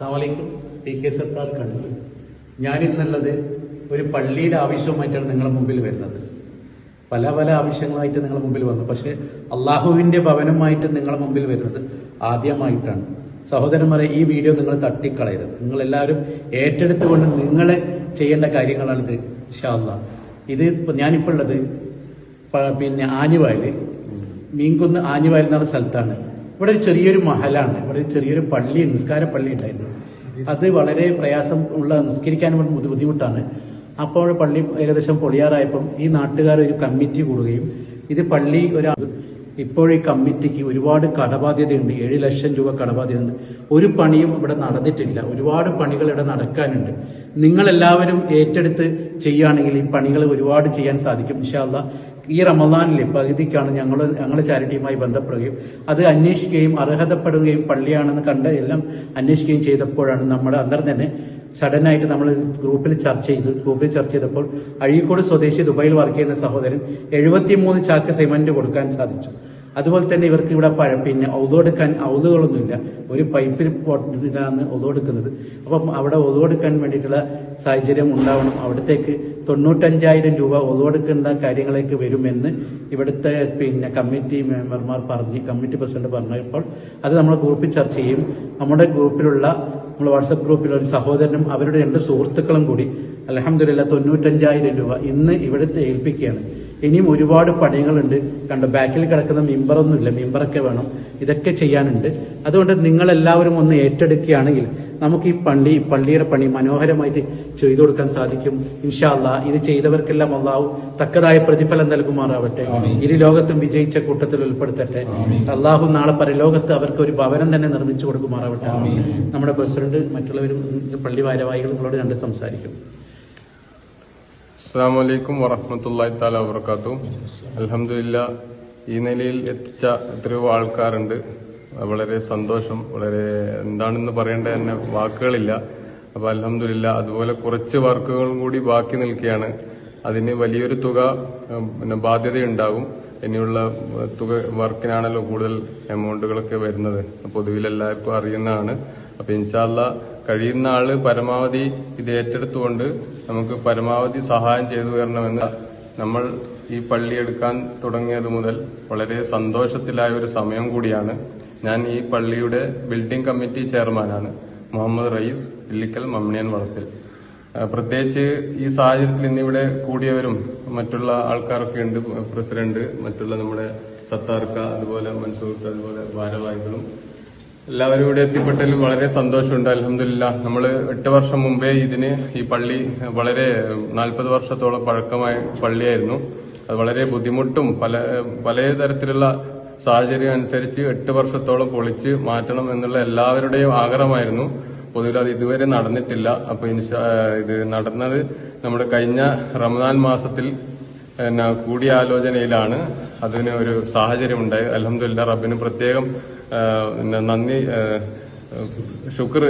അസ്സാമലൈക്കും P K സർക്കാർ കണ്ണൂർ ഞാനിന്നുള്ളത് ഒരു പള്ളിയുടെ ആവശ്യവുമായിട്ടാണ് നിങ്ങളുടെ മുമ്പിൽ വരുന്നത്. പല പല ആവശ്യങ്ങളായിട്ട് നിങ്ങളുടെ മുമ്പിൽ വന്നു. പക്ഷേ അള്ളാഹുവിന്റെ ഭവനമായിട്ട് നിങ്ങളുടെ മുമ്പിൽ വരുന്നത് ആദ്യമായിട്ടാണ്. സഹോദരന്മാരെ ഈ വീഡിയോ നിങ്ങൾ തട്ടിക്കളയരുത്. നിങ്ങൾ എല്ലാവരും ഏറ്റെടുത്തുകൊണ്ട് നിങ്ങൾ ചെയ്യേണ്ട കാര്യങ്ങളാണിത് ഇൻഷാല്ല ഇത് ഞാനിപ്പോൾ ഉള്ളത് പിന്നെ ആഞ്ഞുവായൽ മീൻകുന്ന് ആഞ്ഞുവായൽ എന്നുള്ള സ്ഥലത്താണ്. ഇവിടെ ഒരു ചെറിയൊരു മഹലാണ്. ഇവിടെ ചെറിയൊരു പള്ളി നിസ്കാര പള്ളി ഉണ്ടായിരുന്നു. അത് വളരെ പ്രയാസം ഉള്ള നിസ്കരിക്കാൻ ബുദ്ധിമുട്ടാണ്. അപ്പോൾ പള്ളി ഏകദേശം പൊളിയാറായപ്പം ഈ നാട്ടുകാർ ഒരു കമ്മിറ്റി കൂടുകയും ഇത് പള്ളി ഒരു ഇപ്പോൾ ഈ കമ്മിറ്റിക്ക് ഒരുപാട് കടബാധ്യതയുണ്ട്. ഏഴ് ലക്ഷം രൂപ കടബാധ്യത ഉണ്ട് ഒരു പണിയും ഇവിടെ നടന്നിട്ടില്ല. ഒരുപാട് പണികൾ ഇവിടെ നടക്കാനുണ്ട്. നിങ്ങളെല്ലാവരും ഏറ്റെടുത്ത് ചെയ്യുകയാണെങ്കിൽ ഈ പണികൾ ഒരുപാട് ചെയ്യാൻ സാധിക്കും. ഇൻഷാല്ല ഈ റമദാനിലെ പകുതിക്കാണ് ഞങ്ങൾ ഞങ്ങളുടെ ചാരിറ്റിയുമായി ബന്ധപ്പെടുകയും അത് അന്വേഷിക്കുകയും അർഹതപ്പെടുകയും പള്ളിയാണെന്ന് കണ്ട് എല്ലാം അന്വേഷിക്കുകയും ചെയ്തപ്പോഴാണ് നമ്മുടെ അന്നേരം തന്നെ സഡനായിട്ട് നമ്മൾ ഗ്രൂപ്പിൽ ചർച്ച ചെയ്തു. ഗ്രൂപ്പിൽ ചർച്ച ചെയ്തപ്പോൾ അഴീക്കോട് സ്വദേശി ദുബായിൽ വർക്ക് ചെയ്യുന്ന സഹോദരൻ എഴുപത്തിമൂന്ന് ചാക്ക് സിമന്റ് കൊടുക്കാൻ സാധിച്ചു. അതുപോലെ തന്നെ ഇവർക്ക് ഇവിടെ പിന്നെ ഔതെടുക്കാൻ ഔതുകളൊന്നുമില്ല. ഒരു പൈപ്പിൽ പോട്ടിട്ടാണ് ഔതെടുക്കുന്നത് അപ്പം അവിടെ ഔതെടുക്കാൻ വേണ്ടിയിട്ടുള്ള സാഹചര്യം ഉണ്ടാവണം. അവിടത്തേക്ക് തൊണ്ണൂറ്റഞ്ചായിരം രൂപ ഒതുവെടുക്കേണ്ട കാര്യങ്ങളേക്ക് വരുമെന്ന് ഇവിടുത്തെ പിന്നെ കമ്മിറ്റി മെമ്പർമാർ പറഞ്ഞ് കമ്മിറ്റി പ്രസിഡന്റ് പറഞ്ഞപ്പോൾ അത് നമ്മൾ ഗ്രൂപ്പിൽ ചർച്ച ചെയ്യും. നമ്മുടെ ഗ്രൂപ്പിലുള്ള നമ്മൾ വാട്സപ്പ് ഗ്രൂപ്പിലെ ഒരു സഹോദരനും അവരുടെ രണ്ട് സുഹൃത്തുക്കളും കൂടി അലഹമ്മദില്ല തൊണ്ണൂറ്റഞ്ചായിരം രൂപ ഇന്ന് ഇവിടുത്തെ ഏൽപ്പിക്കുകയാണ്. ഇനിയും ഒരുപാട് പണികളുണ്ട്. കണ്ട ബാക്കിൽ കിടക്കുന്ന മിമ്പറൊന്നുമില്ല മിമ്പറൊക്കെ വേണം. ഇതൊക്കെ ചെയ്യാനുണ്ട്. അതുകൊണ്ട് നിങ്ങളെല്ലാവരും ഒന്ന് ഏറ്റെടുക്കുകയാണെങ്കിൽ നമുക്ക് ഈ പള്ളി പള്ളിയുടെ പണി മനോഹരമായിട്ട് ചെയ്തു കൊടുക്കാൻ സാധിക്കും. ഇൻഷാല്ല ഇത് ചെയ്തവർക്കെല്ലാം അള്ളാഹു തക്കതായ പ്രതിഫലം നൽകുമാറാവട്ടെ. ഇരു ലോകത്തും വിജയിച്ച കൂട്ടത്തിൽ ഉൾപ്പെടുത്തട്ടെ. അള്ളാഹു നാളെ പരലോകത്ത് അവർക്ക് ഒരു ഭവനം തന്നെ നിർമ്മിച്ചു കൊടുക്കുമാറാവട്ടെ. നമ്മുടെ പ്രസിഡന്റ് മറ്റുള്ളവരും പള്ളി ഭാരവാഹികളോട് രണ്ട് സംസാരിക്കും. അസ്സാം വലൈക്കും വറഹമത്തല്ലാഹി താല വർക്കാത്തു അലഹമില്ല ഈ നിലയിൽ എത്തിച്ച എത്രയോ ആൾക്കാരുണ്ട്. വളരെ സന്തോഷം വളരെ എന്താണെന്ന് പറയേണ്ട തന്നെ വാക്കുകളില്ല. അപ്പൊ അലഹമില്ല അതുപോലെ കുറച്ച് വർക്കുകളും കൂടി ബാക്കി നിൽക്കുകയാണ്. അതിന് വലിയൊരു തുക പിന്നെ ബാധ്യതയുണ്ടാകും ഇനിയുള്ള തുക വർക്കിനാണല്ലോ കൂടുതൽ എമൗണ്ടുകളൊക്കെ വരുന്നത്. പൊതുവിൽ എല്ലാവർക്കും അറിയുന്നതാണ്. അപ്പൊ ഇൻഷാല്ല കഴിയുന്ന ആൾ പരമാവധി ഇത് ഏറ്റെടുത്തുകൊണ്ട് നമുക്ക് പരമാവധി സഹായം ചെയ്തു തരണമെന്ന് നമ്മൾ ഈ പള്ളി എടുക്കാൻ തുടങ്ങിയത് മുതൽ വളരെ സന്തോഷത്തിലായ ഒരു സമയം കൂടിയാണ്. ഞാൻ ഈ പള്ളിയുടെ ബിൽഡിംഗ് കമ്മിറ്റി ചെയർമാനാണ് മുഹമ്മദ് റയീസ് ഇല്ലിക്കൽ മമ്മിയൻ വളപ്പിൽ. പ്രത്യേകിച്ച് ഈ സാഹചര്യത്തിൽ ഇന്നിവിടെ കൂടിയവരും മറ്റുള്ള ആൾക്കാരൊക്കെ ഉണ്ട് പ്രസിഡന്റ് മറ്റുള്ള നമ്മുടെ സത്താർക്ക അതുപോലെ മൻസൂർക്ക് അതുപോലെ ഭാരവാഹികളും എല്ലാവരും ഇവിടെ എത്തിപ്പെട്ടതിൽ വളരെ സന്തോഷമുണ്ട്. അലഹമില്ല നമ്മൾ എട്ട് വർഷം മുമ്പേ ഇതിന് ഈ പള്ളി വളരെ നാൽപ്പത് വർഷത്തോളം പഴക്കമായ പള്ളിയായിരുന്നു. അത് വളരെ ബുദ്ധിമുട്ടും പല പല തരത്തിലുള്ള സാഹചര്യം അനുസരിച്ച് എട്ട് വർഷത്തോളം പൊളിച്ച് മാറ്റണം എന്നുള്ള എല്ലാവരുടെയും ആഗ്രഹമായിരുന്നു. പൊതുവിൽ അത് ഇതുവരെ നടന്നിട്ടില്ല. അപ്പൊ ഇത് നടന്നത് നമ്മുടെ കഴിഞ്ഞ റമദാൻ മാസത്തിൽ കൂടിയാലോചനയിലാണ്. അതിന് ഒരു സാഹചര്യം ഉണ്ടായത് അലഹമില്ല റബ്ബിന് പ്രത്യേകം നന്ദി ശുക്ർ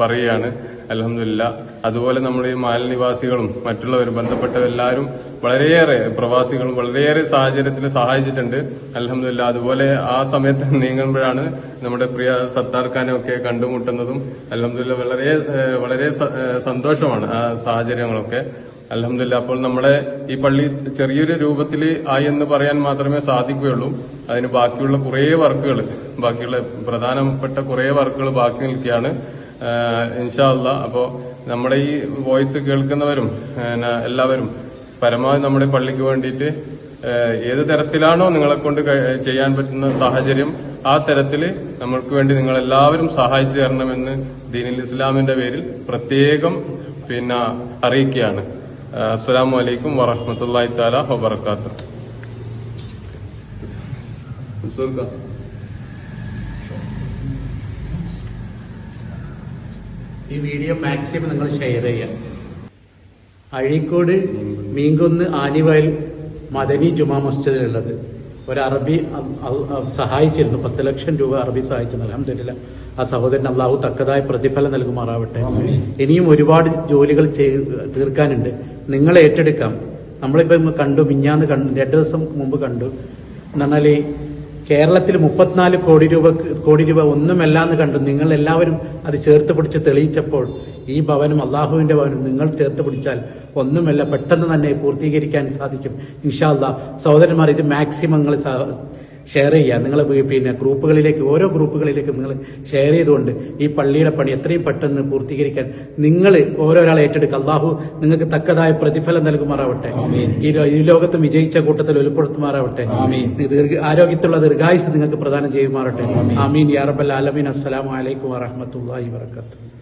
പറയുകയാണ് അലഹമില്ല അതുപോലെ നമ്മൾ ഈ മാൽ നിവാസികളും മറ്റുള്ളവരും ബന്ധപ്പെട്ട എല്ലാവരും വളരെയേറെ പ്രവാസികളും വളരെയേറെ സാഹചര്യത്തിൽ സഹായിച്ചിട്ടുണ്ട്. അലഹമില്ല അതുപോലെ ആ സമയത്ത് നീങ്ങുമ്പോഴാണ് നമ്മുടെ പ്രിയ സത്താർക്കാനെ ഒക്കെ കണ്ടുമുട്ടുന്നതും അലഹമില്ല വളരെ വളരെ സന്തോഷമാണ് ആ സാഹചര്യങ്ങളൊക്കെ. അലഹമില്ല അപ്പോൾ നമ്മുടെ ഈ പള്ളി ചെറിയൊരു രൂപത്തിൽ ആയി എന്ന് പറയാൻ മാത്രമേ സാധിക്കുകയുള്ളൂ. അതിന് ബാക്കിയുള്ള കുറേ വർക്കുകൾ ബാക്കിയുള്ള പ്രധാനപ്പെട്ട കുറേ വർക്കുകൾ ബാക്കി നിൽക്കുകയാണ്. ഇൻഷാല്ല അപ്പോൾ നമ്മുടെ ഈ വോയിസ് കേൾക്കുന്നവരും എല്ലാവരും പരമാവധി നമ്മുടെ പള്ളിക്ക് വേണ്ടിയിട്ട് ഏത് തരത്തിലാണോ നിങ്ങളെ കൊണ്ട് ചെയ്യാൻ പറ്റുന്ന സാഹചര്യം ആ തരത്തിൽ നമ്മൾക്ക് വേണ്ടി നിങ്ങൾ എല്ലാവരും സഹായിച്ചു തരണമെന്ന് ദീനിൽ ഇസ്ലാമിന്റെ പേരിൽ പ്രത്യേകം പിന്നെ അറിയിക്കുകയാണ്. അസ്സാം വലൈക്കും വറഹമത്തല്ലാ താല വബർക്കാത്തു ഈ വീഡിയോ മാക്സിമം നിങ്ങൾ ഷെയർ ചെയ്യാം അഴീക്കോട് മീങ്കുന്ന് ആനിവയൽ മദനി ജുമാ മസ്ജിദിലുള്ളത്. ഒരു അറബി സഹായിച്ചിരുന്നു. പത്ത് ലക്ഷം രൂപ അറബി സഹായിച്ചിരുന്നു. അലഹമില്ല ആ സഹോദരൻ അള്ളാഹു തക്കതായ പ്രതിഫലം നൽകുമാറാവട്ടെ. ഇനിയും ഒരുപാട് ജോലികൾ ചെയ്ത് തീർക്കാനുണ്ട്. നിങ്ങൾ ഏറ്റെടുക്കാം. നമ്മളിപ്പം കണ്ടു മിഞ്ഞാന്ന് കണ്ടു രണ്ട് ദിവസം മുമ്പ് കണ്ടു. എന്ന് പറഞ്ഞാൽ കേരളത്തിൽ മുപ്പത്തിനാല് കോടി രൂപ കോടി രൂപ ഒന്നുമല്ല എന്ന് കണ്ടു. നിങ്ങൾ എല്ലാവരും അത് ചേർത്ത് പിടിച്ച് തെളിയിച്ചപ്പോൾ ഈ ഭവനം അള്ളാഹുവിന്റെ ഭവനം നിങ്ങൾ ചേർത്ത് പിടിച്ചാൽ ഒന്നുമല്ല പെട്ടെന്ന് തന്നെ പൂർത്തീകരിക്കാൻ സാധിക്കും. ഇൻഷാല്ല സഹോദരന്മാർ ഇത് മാക്സിമം നിങ്ങൾ ഷെയർ ചെയ്യുക. നിങ്ങൾ പിന്നെ ഗ്രൂപ്പുകളിലേക്ക് ഓരോ ഗ്രൂപ്പുകളിലേക്കും നിങ്ങൾ ഷെയർ ചെയ്തുകൊണ്ട് ഈ പള്ളിയുടെ പണി എത്രയും പെട്ടെന്ന് പൂർത്തീകരിക്കാൻ നിങ്ങൾ ഓരോരാളെ ഏറ്റെടുക്കുക. അള്ളാഹു നിങ്ങൾക്ക് തക്കതായ പ്രതിഫലം നൽകുമാറാവട്ടെ. ഈ ലോകത്ത് വിജയിച്ച കൂട്ടത്തിൽ ഉൾപ്പെടുത്തുമാറാവട്ടെ ദീർഘ- ആരോഗ്യത്തിലുള്ള ദീർഘായുസ് നിങ്ങൾക്ക് പ്രദാനം ചെയ്യുമാറട്ടെ ആമീൻ. യാ റബ്ബൽ ആലമീൻ. അസ്സലാമു വാഹമത്തല്ലാഹി വബറകാതുഹു.